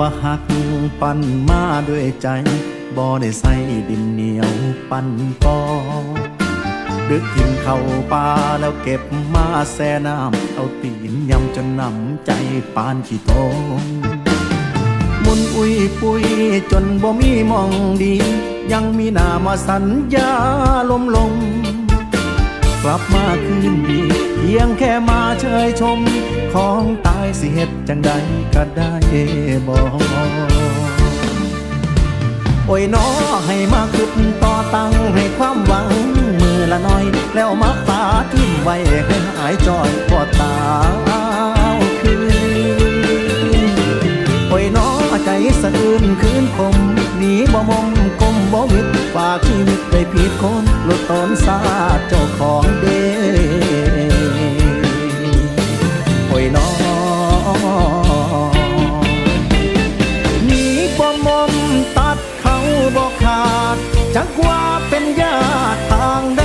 ว่าหักปั้นมาด้วยใจ บ่ได้ใส่ดินเหนียวปั้นปอดึกกินเข้าป่าแล้วเก็บมาแซ่น้ำเอาตีนยำจนนำใจปานขี้ทงมุนอุ้ยปุยจนบ่มีมองดี ยังมีหน้ามาสัญญาลมลง กลับมาคืนดีเพียงแค่มาเชยชม ของตายสิเหตุจังใดก็ได้บอกโอ้ยน้อให้มาคึดต่อตังให้ความหวัง มือละน้อย แล้วมาฝาทิ้มไว้ให้หายจอย คืนคมหนีบ่มมกลมบ่วิดฝากชีวิตไปผิดคนหลุดตนสาเจ้าของเด้โอ้ยน้อหนีบ่มมตัดเขาบ่ขาดจักว่าเป็นญาติทางใด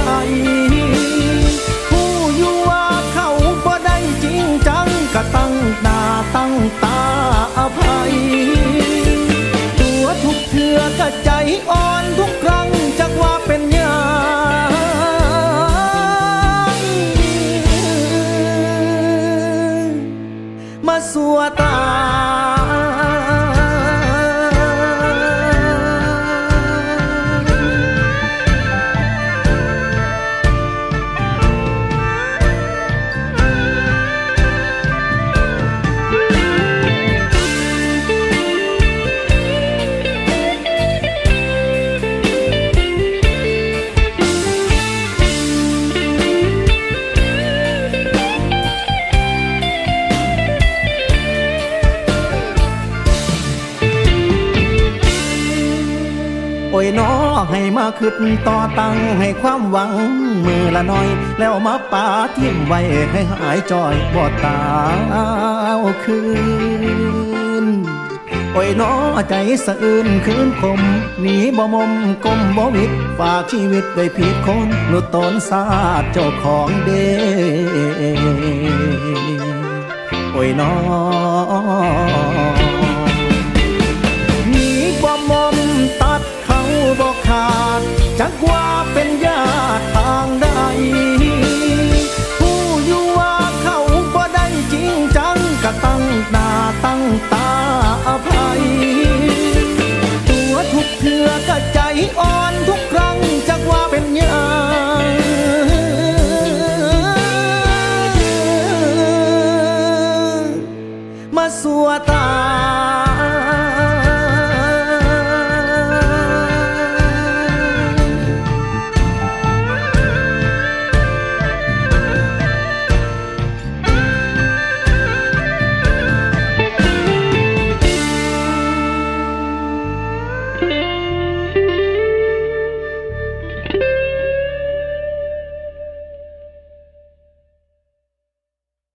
ใจอ่อนทุกครั้งจักว่าเป็นญางมาสัวตา โอ้ยน้อให้มาขึ้นต่อตังให้ความหวังมือละน้อย แล้วมาป่าทิ้มไว้ให้หายจอยบ่ตาเอาคืนโอ้ยน้อใจสะอื้นคืนคมหนีบ่มมกลมบ่วิดฝากชีวิตไว้ผิดคนหลุดตนสาดเจ้าของเด้โอ้ยน้อักว่าเป็นญาติทางใดผู้อยู่ว่าเขาบ่ได้จริงจังก็ตั้งหนาตั้งตาอภัย ตัวทุกเพื่อก็ใจอ่อน